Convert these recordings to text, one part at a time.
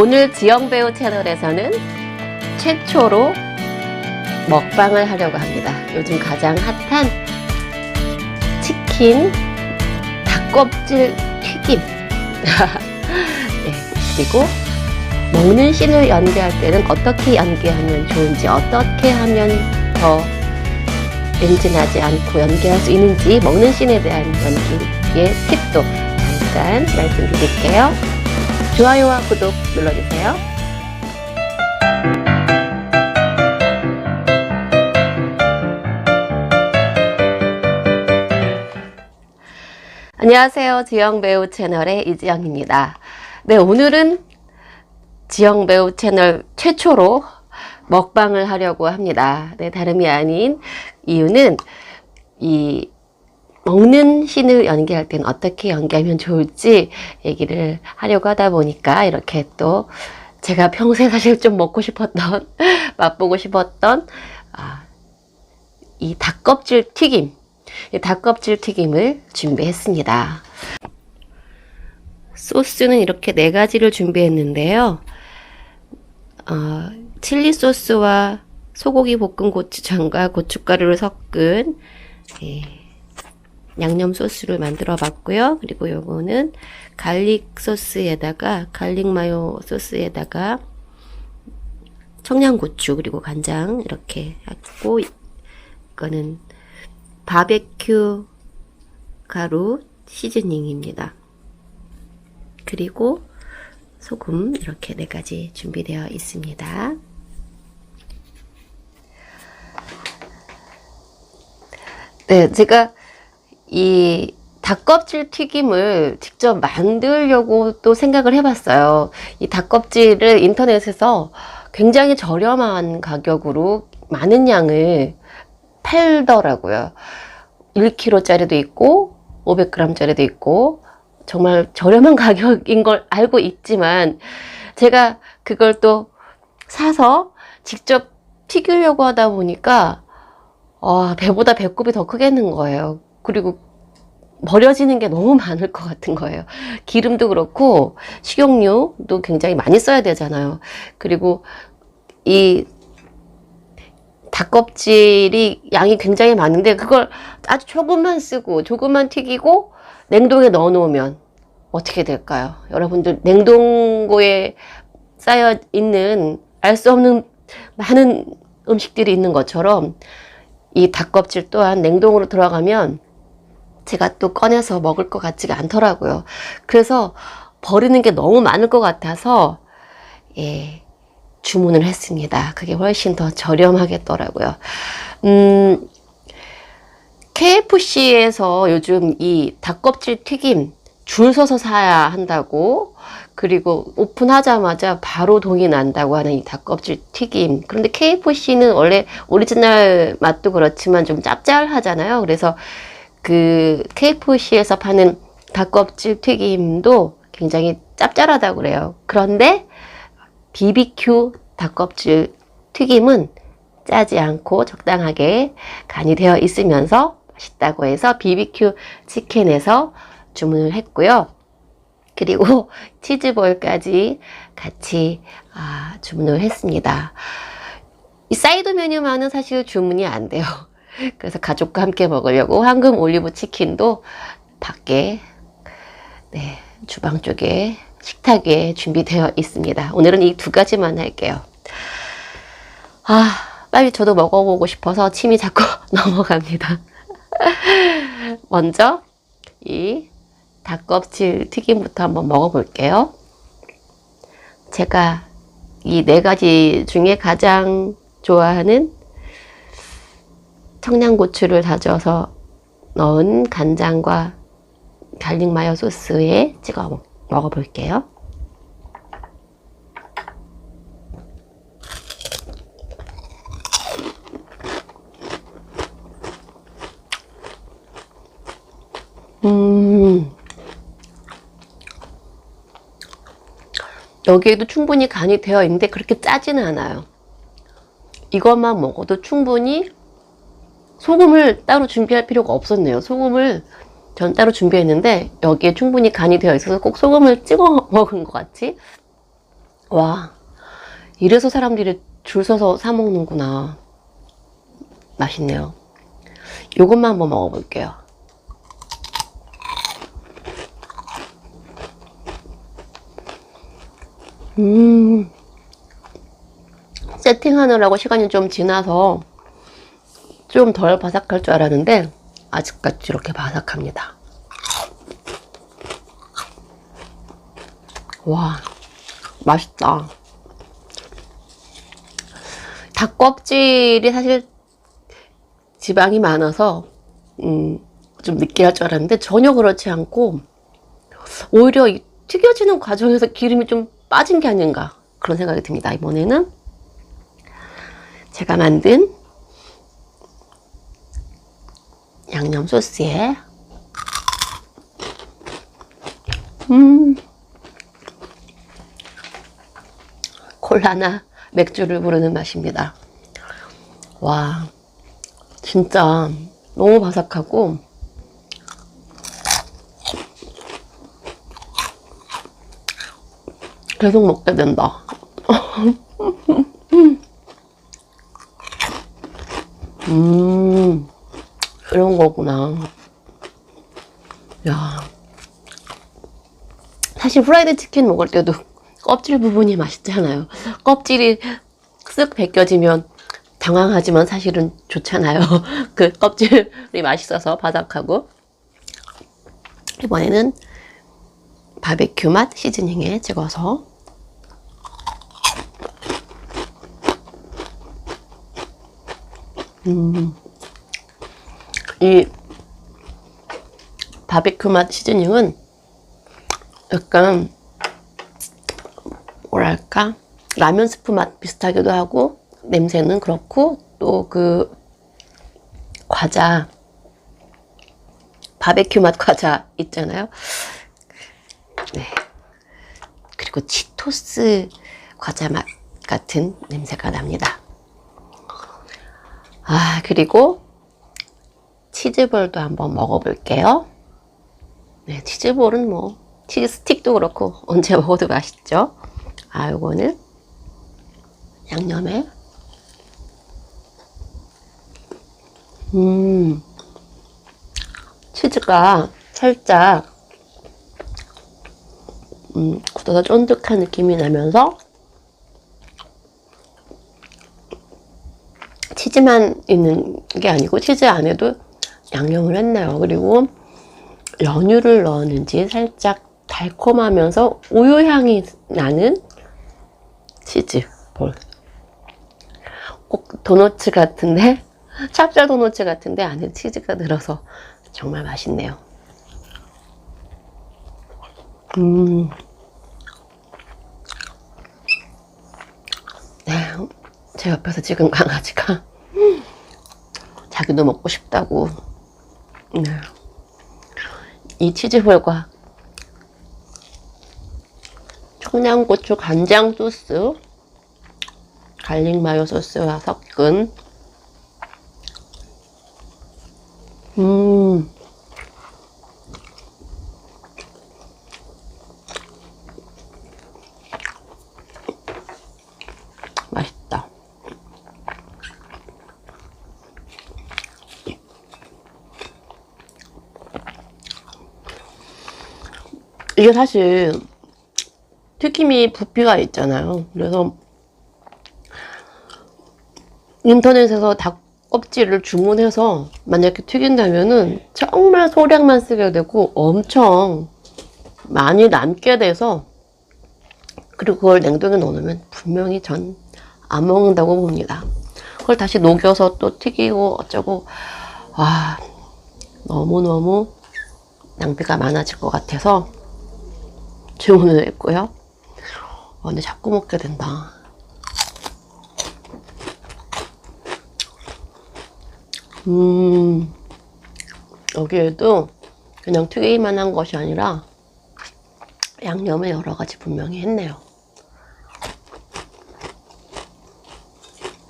오늘 지영배우 채널에서는 최초로 먹방을 하려고 합니다. 요즘 가장 핫한 치킨 닭껍질 튀김. 네, 그리고 먹는 씬을 연기할 때는 어떻게 연기하면 좋은지, 어떻게 하면 더 엔진하지 않고 연기할 수 있는지, 먹는 씬에 대한 연기의 팁도 잠깐 말씀드릴게요. 좋아요와 구독 눌러주세요. 안녕하세요. 지영 배우 채널의 이지영입니다. 네, 오늘은 지영 배우 채널 최초로 먹방을 하려고 합니다. 네, 다름이 아닌 이유는 이 먹는 신을 연기할 때는 어떻게 연기하면 좋을지 얘기를 하려고 하다 보니까 이렇게 또 제가 평소에 사실 좀 먹고 싶었던, 맛보고 싶었던, 아, 이 닭껍질 튀김, 이 닭껍질 튀김을 준비했습니다. 소스는 이렇게 네 가지를 준비했는데요. 어, 칠리 소스와 소고기 볶은 고추장과 고춧가루를 섞은 예, 양념 소스를 만들어 봤고요. 그리고 요거는 갈릭 소스에다가 갈릭 마요 소스에다가 청양고추 그리고 간장 이렇게 하고 이거는 바베큐 가루 시즈닝입니다. 그리고 소금 이렇게 네 가지 준비되어 있습니다. 네, 제가 이 닭껍질 튀김을 직접 만들려고 또 생각을 해봤어요. 이 닭껍질을 인터넷에서 굉장히 저렴한 가격으로 많은 양을 팔더라고요. 1kg짜리도 있고 500g짜리도 있고 정말 저렴한 가격인 걸 알고 있지만 제가 그걸 또 사서 직접 튀기려고 하다 보니까 아, 배보다 배꼽이 더 크겠는 거예요. 그리고 버려지는 게 너무 많을 것 같은 거예요. 기름도 그렇고 식용유도 굉장히 많이 써야 되잖아요. 그리고 이 닭껍질이 양이 굉장히 많은데 그걸 아주 조금만 쓰고 조금만 튀기고 냉동에 넣어 놓으면 어떻게 될까요? 여러분들 냉동고에 쌓여 있는 알 수 없는 많은 음식들이 있는 것처럼 이 닭껍질 또한 냉동으로 들어가면 제가 또 꺼내서 먹을 것 같지가 않더라고요. 그래서 버리는 게 너무 많을 것 같아서 예, 주문을 했습니다. 그게 훨씬 더 저렴하겠더라고요. 음, KFC에서 요즘 이 닭껍질 튀김 줄 서서 사야 한다고 그리고 오픈하자마자 바로 동이 난다고 하는 이 닭껍질 튀김. 그런데 KFC는 원래 오리지널 맛도 그렇지만 좀 짭짤하잖아요. 그래서 그 KFC에서 파는 닭껍질 튀김도 굉장히 짭짤하다고 그래요. 그런데 BBQ 닭껍질 튀김은 짜지 않고 적당하게 간이 되어 있으면서 맛있다고 해서 BBQ 치킨에서 주문을 했고요. 그리고 치즈볼까지 같이 아, 주문을 했습니다. 이 사이드 메뉴만은 사실 주문이 안 돼요. 그래서 가족과 함께 먹으려고 황금 올리브 치킨도 밖에 네, 주방 쪽에 식탁에 준비되어 있습니다. 오늘은 이 두 가지만 할게요. 아, 빨리 저도 먹어보고 싶어서 침이 자꾸 넘어갑니다. 먼저 이 닭껍질 튀김부터 한번 먹어볼게요. 제가 이 네 가지 중에 가장 좋아하는 청양고추를 다져서 넣은 간장과 갈릭 마요 소스에 찍어 먹- 먹어볼게요. 음. 여기에도 충분히 간이 되어 있는데 그렇게 짜지는 않아요. 이것만 먹어도 충분히 소금을 따로 준비할 필요가 없었네요. 소금을 전 따로 준비했는데 여기에 충분히 간이 되어 있어서 꼭 소금을 찍어 먹은 것 같이 와, 이래서 사람들이 줄 서서 사 먹는구나. 맛있네요. 요것만 한번 먹어볼게요. 음, 세팅하느라고 시간이 좀 지나서 좀 덜 바삭할 줄 알았는데, 아직까지 이렇게 바삭합니다. 와, 맛있다. 닭 껍질이 사실 지방이 많아서 음, 좀 느끼할 줄 알았는데 전혀 그렇지 않고 오히려 이 튀겨지는 과정에서 기름이 좀 빠진 게 아닌가 그런 생각이 듭니다. 이번에는 제가 만든 양념 소스에 음 콜라나 맥주를 부르는 맛입니다. 와, 진짜 너무 바삭하고 계속 먹게 된다. 음, 이런 거구나. 야. 사실 프라이드 치킨 먹을 때도 껍질 부분이 맛있잖아요. 껍질이 쓱 벗겨지면 당황하지만 사실은 좋잖아요. 그 껍질이 맛있어서 바삭하고. 이번에는 바베큐 맛 시즈닝에 찍어서 음, 이 바베큐 맛 시즈닝은 약간 뭐랄까 라면 스프 맛 비슷하기도 하고 냄새는 그렇고 또 그 과자 바베큐 맛 과자 있잖아요. 네. 그리고 치토스 과자 맛 같은 냄새가 납니다. 아, 그리고 치즈볼도 한번 먹어볼게요. 네, 치즈볼은 뭐, 치즈 스틱도 그렇고, 언제 먹어도 맛있죠? 아, 요거는 양념에, 음, 치즈가 살짝, 음, 굳어서 쫀득한 느낌이 나면서, 치즈만 있는 게 아니고 치즈 안에도 양념을 했네요. 그리고 연유를 넣었는지 살짝 달콤하면서 우유 향이 나는 치즈 볼. 꼭 도너츠 같은데 찹쌀 도너츠 같은데 안에 치즈가 들어서 정말 맛있네요. 음. 네, 제 옆에서 지금 강아지가 자기도 먹고 싶다고. 네. 이 치즈볼과 청양고추 간장 소스, 갈릭 마요 소스와 섞은 음. 맛있다. 이게 사실 튀김이 부피가 있잖아요. 그래서 인터넷에서 닭 껍질을 주문해서 만약에 튀긴다면은 정말 소량만 쓰게 되고 엄청 많이 남게 돼서 그리고 그걸 냉동에 넣어놓으면 분명히 전 안 먹는다고 봅니다. 그걸 다시 녹여서 또 튀기고 어쩌고 와 너무너무 낭비가 많아질 것 같아서 주문을 했고요. 아, 근데 자꾸 먹게 된다. 음, 여기에도 그냥 튀기기만 한 것이 아니라 양념을 여러 가지 분명히 했네요.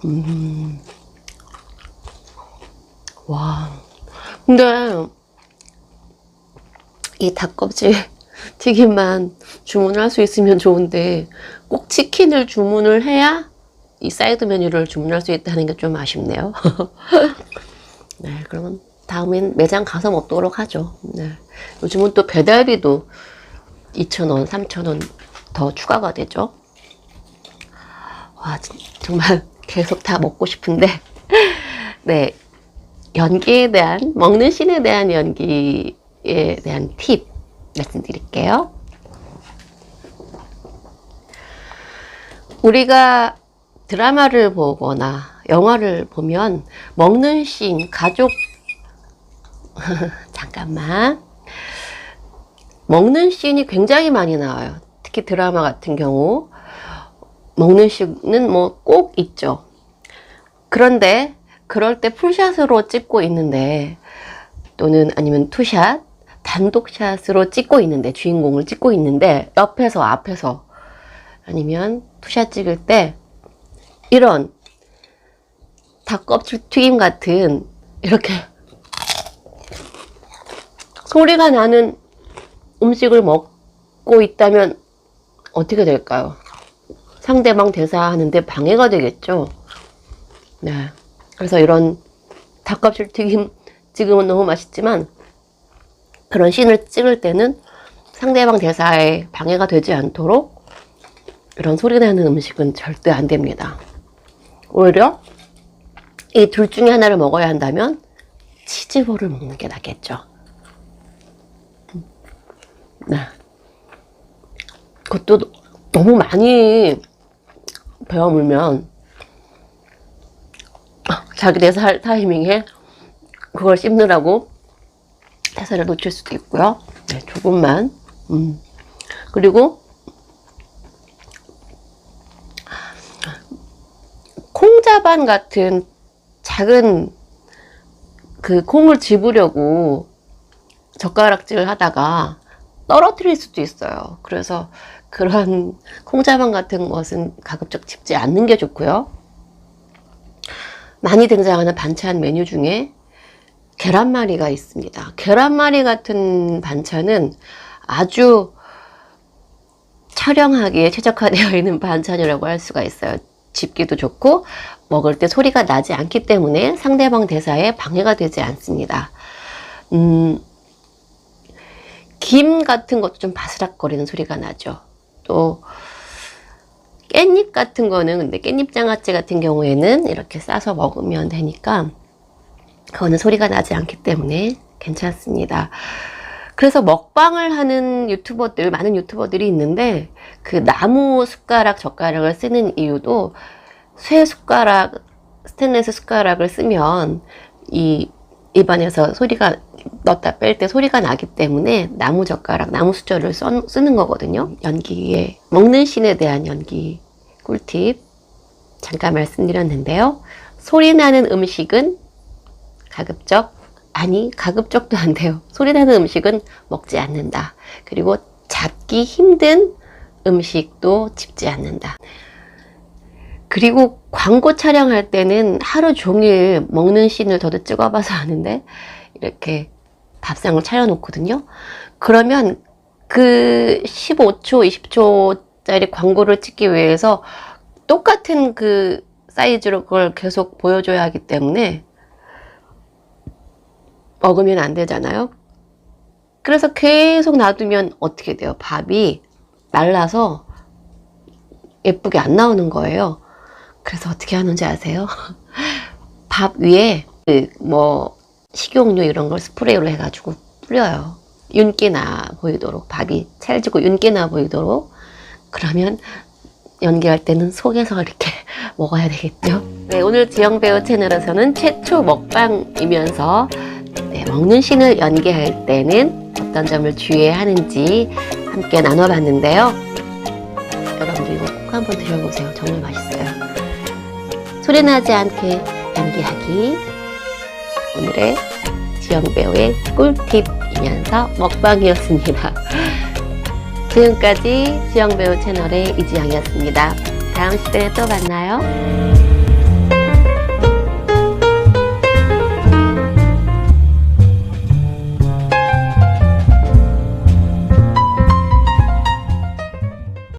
음, 와. 근데 이 닭껍질 튀김만 주문을 할 수 있으면 좋은데 꼭 치킨을 주문을 해야 이 사이드 메뉴를 주문할 수 있다는 게 좀 아쉽네요. 네, 그러면 다음엔 매장 가서 먹도록 하죠. 네. 요즘은 또 배달비도 2,000원, 3,000원 더 추가가 되죠. 와, 진- 정말 계속 다 먹고 싶은데. 네. 연기에 대한, 먹는 신에 대한 연기에 대한 팁 말씀드릴게요. 우리가 드라마를 보거나 영화를 보면 먹는 씬, 가족, 잠깐만. 먹는 씬이 굉장히 많이 나와요. 특히 드라마 같은 경우. 먹는 씬은 뭐 꼭 있죠. 그런데 그럴 때 풀샷으로 찍고 있는데 또는 아니면 투샷, 단독샷으로 찍고 있는데 주인공을 찍고 있는데 옆에서 앞에서 아니면 투샷 찍을 때 이런 닭껍질 튀김 같은 이렇게 소리가 나는 음식을 먹고 있다면 어떻게 될까요? 상대방 대사하는데 방해가 되겠죠. 네. 그래서 이런 닭껍질 튀김 지금은 너무 맛있지만 그런 씬을 찍을 때는 상대방 대사에 방해가 되지 않도록 이런 소리 나는 음식은 절대 안 됩니다. 오히려 이 둘 중에 하나를 먹어야 한다면 치즈볼을 먹는 게 낫겠죠. 음. 네. 그것도 너무 많이 배워물면 자기 대사 할 타이밍에 그걸 씹느라고 대사를 놓칠 수도 있고요. 네, 조금만. 음. 그리고 콩자반 같은 작은 그 콩을 집으려고 젓가락질을 하다가 떨어뜨릴 수도 있어요. 그래서 그런 콩자반 같은 것은 가급적 집지 않는 게 좋고요. 많이 등장하는 반찬 메뉴 중에 계란말이가 있습니다. 계란말이 같은 반찬은 아주 촬영하기에 최적화되어 있는 반찬이라고 할 수가 있어요. 집기도 좋고 먹을 때 소리가 나지 않기 때문에 상대방 대사에 방해가 되지 않습니다. 음, 김 같은 것도 좀 바스락거리는 소리가 나죠. 또 깻잎 같은 거는 근데 깻잎 장아찌 같은 경우에는 이렇게 싸서 먹으면 되니까 그거는 소리가 나지 않기 때문에 괜찮습니다. 그래서 먹방을 하는 유튜버들, 많은 유튜버들이 있는데 그 나무 숟가락, 젓가락을 쓰는 이유도 쇠 숟가락, 스테인레스 숟가락을 쓰면 이 입안에서 소리가 넣었다 뺄 때 소리가 나기 때문에 나무 젓가락, 나무 숫절을 써, 쓰는 거거든요. 연기에 먹는 신에 대한 연기 꿀팁 잠깐 말씀드렸는데요. 소리 나는 음식은 가급적 아니 가급적도 안 돼요. 소리 나는 음식은 먹지 않는다. 그리고 잡기 힘든 음식도 집지 않는다. 그리고 광고 촬영할 때는 하루 종일 먹는 씬을 저도 찍어봐서 아는데 이렇게 밥상을 차려놓거든요. 그러면 그 15초, 20초짜리 광고를 찍기 위해서 똑같은 그 사이즈로 그걸 계속 보여줘야 하기 때문에 먹으면 안 되잖아요. 그래서 계속 놔두면 어떻게 돼요? 밥이 말라서 예쁘게 안 나오는 거예요. 그래서 어떻게 하는지 아세요? 밥 위에 그뭐 식용유 이런 걸 스프레이로 해가지고 뿌려요. 윤기나 보이도록 밥이 찰지고 윤기나 보이도록 그러면 연기할 때는 속에서 이렇게 먹어야 되겠죠. 네, 오늘 지영 배우 채널에서는 최초 먹방이면서 네, 먹는 신을 연기할 때는 어떤 점을 주의해야 하는지 함께 나눠봤는데요. 여러분들 이거 꼭 한번 드셔보세요. 정말 맛있어요. 소리 나지 않게 연기하기. 오늘의 지영 배우의 꿀팁이면서 먹방이었습니다. 지금까지 지영 배우 채널의 이지영이었습니다. 다음 시간에 또 만나요.